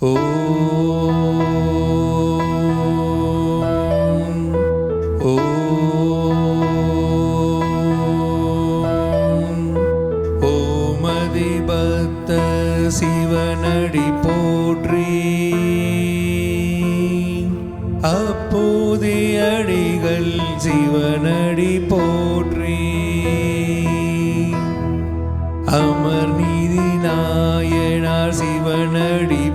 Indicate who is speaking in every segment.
Speaker 1: ஓம் ஓம் ஓமதிபத்த சிவனடி போற்றி. அப்போதே அடிகள் சிவனடி போற்றி. அமர் நீதி நாயனார் சிவனடி.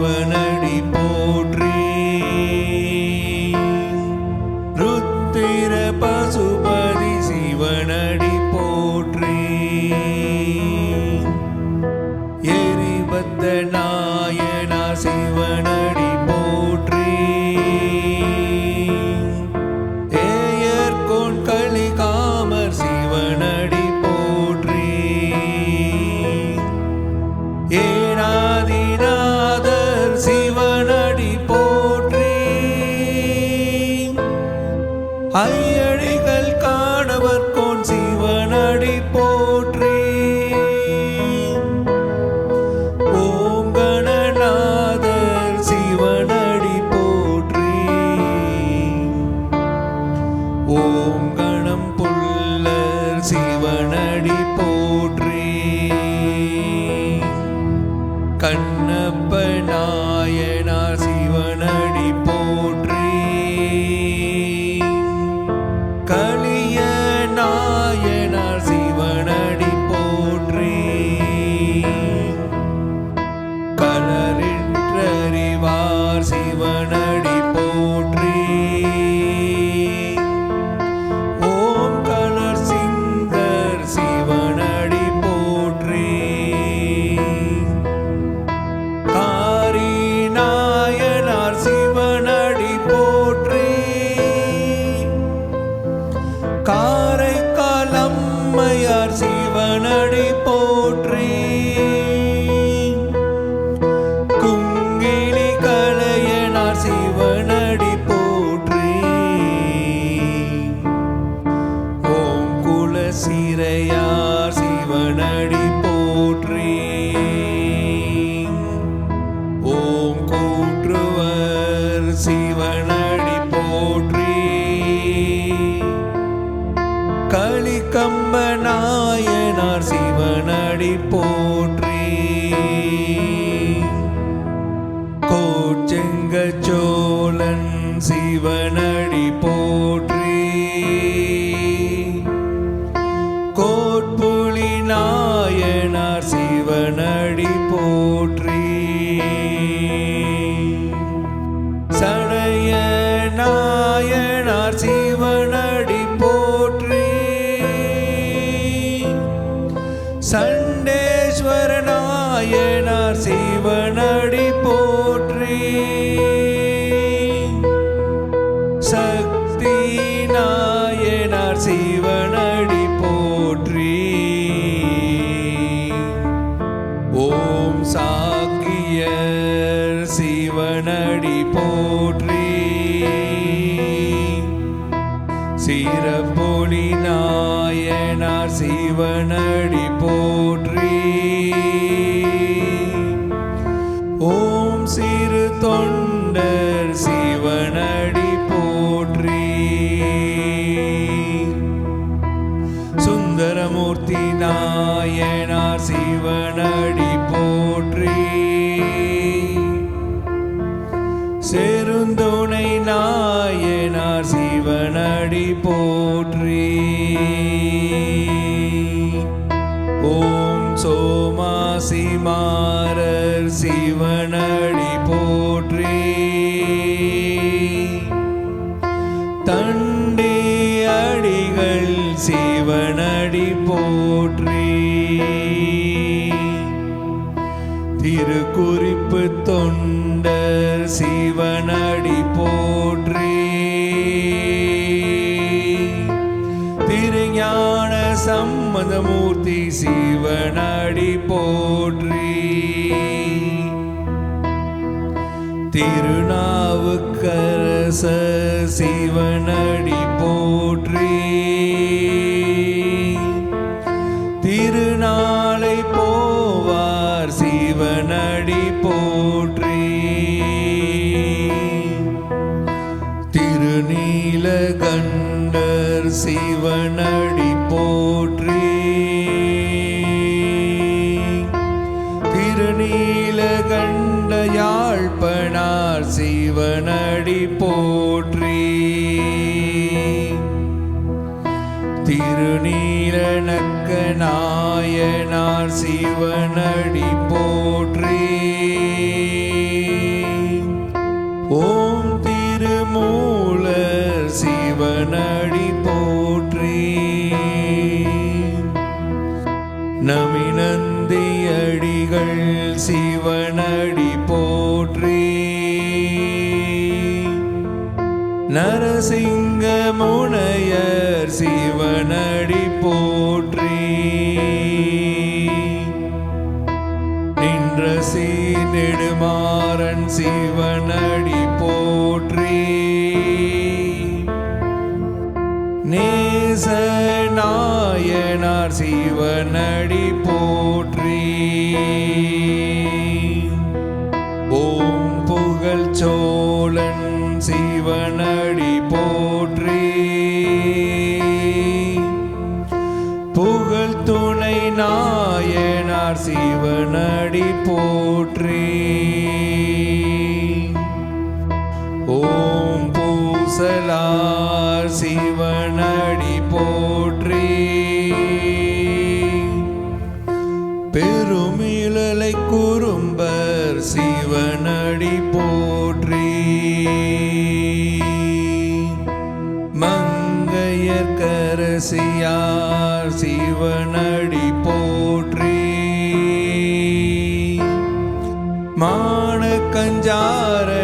Speaker 1: when I காணவர் சிவனடி போற்றி. ஓம் சிவனடி போற்றி. ஓம் புல்லர் சிவனடி போற்றி. நாயனார் சிவனடி போற்றி. கோச்செங்க சோழன் சிவனடி போற்றி. கோட்புலி நாயனார் சிவனடி போற்றி. சக்தி நாயனார் சிவனடி போற்றி. ஓம் சாக்கியர் சிவனடி போற்றி. சிறப்பொலி நாயனார் சிவனடி சுந்தரமூர்த்தி நாயனார் சிவனடி போற்றி. செருந்துணை நாயனார் சிவனடி போற்றி. ஓம் சோமா சிமாரர் சிவனடி தொண்டர் சிவனடி போற்றி. திருஞான சம்மதமூர்த்தி சிவனடி போற்றி. திருநாவுக்கரச சிவனடி சிவனடி போற்றி. திருநீல கண்ட யாழ்ப்பனார் சிவனடி போற்றி. திருநீலனக்க நாயனார் சிவனடி போற்றி. சிவனடி போற்றி. நரசிங்க முனையர் சிவனடி போற்றி. நின்ற சீனெடுமாறன் சிவனடி போற்றி. நேச நாயனார் சிவனடி போற்றி. நாயனார் சிவனடி போற்றி. ஓம் பூசலார் சிவனடி போற்றி. பெருமிழலை மான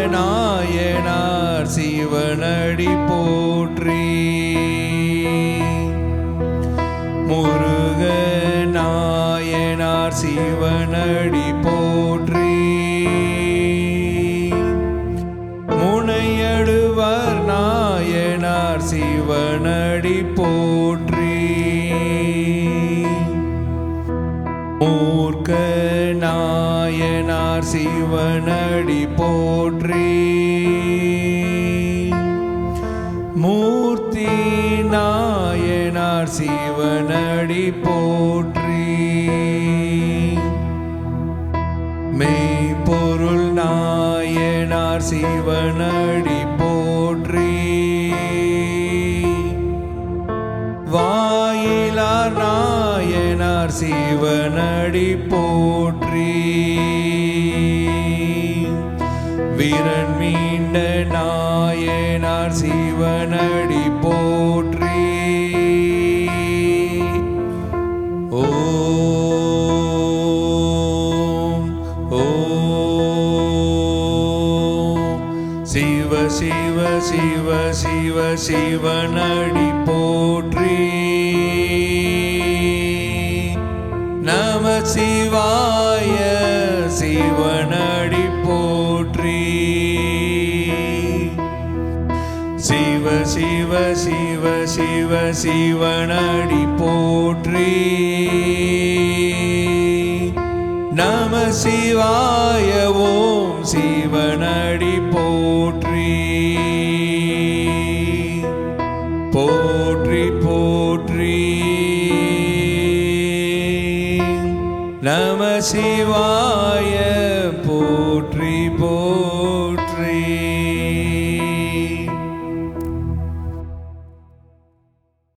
Speaker 1: நாயனார் சிவனடி போற்றி. முருக நாயனார் சிவனடி போற்றி. முனையடுவர் நாயனார் சிவனடி போற்றி. மூர்க்க சிவனடி போற்றி. மூர்த்தி நாயனார் சிவனடி போற்றி. மெய்ப்பொருள் நாயனார் சிவனடி போற்றி. வாயிலார் நாயனார் சிவனடி போற்றி. வீரன் மீண்ட நாயனார் சிவனடி போற்றி. ஓ சிவ சிவ சிவ சிவ சிவனடி போற்றி. நம சிவா சிவ சிவ சிவ சிவனடி போற்றி. நம சிவாய ஓம் சிவனடி போற்றி. போற்றி போற்றி. நம சிவாய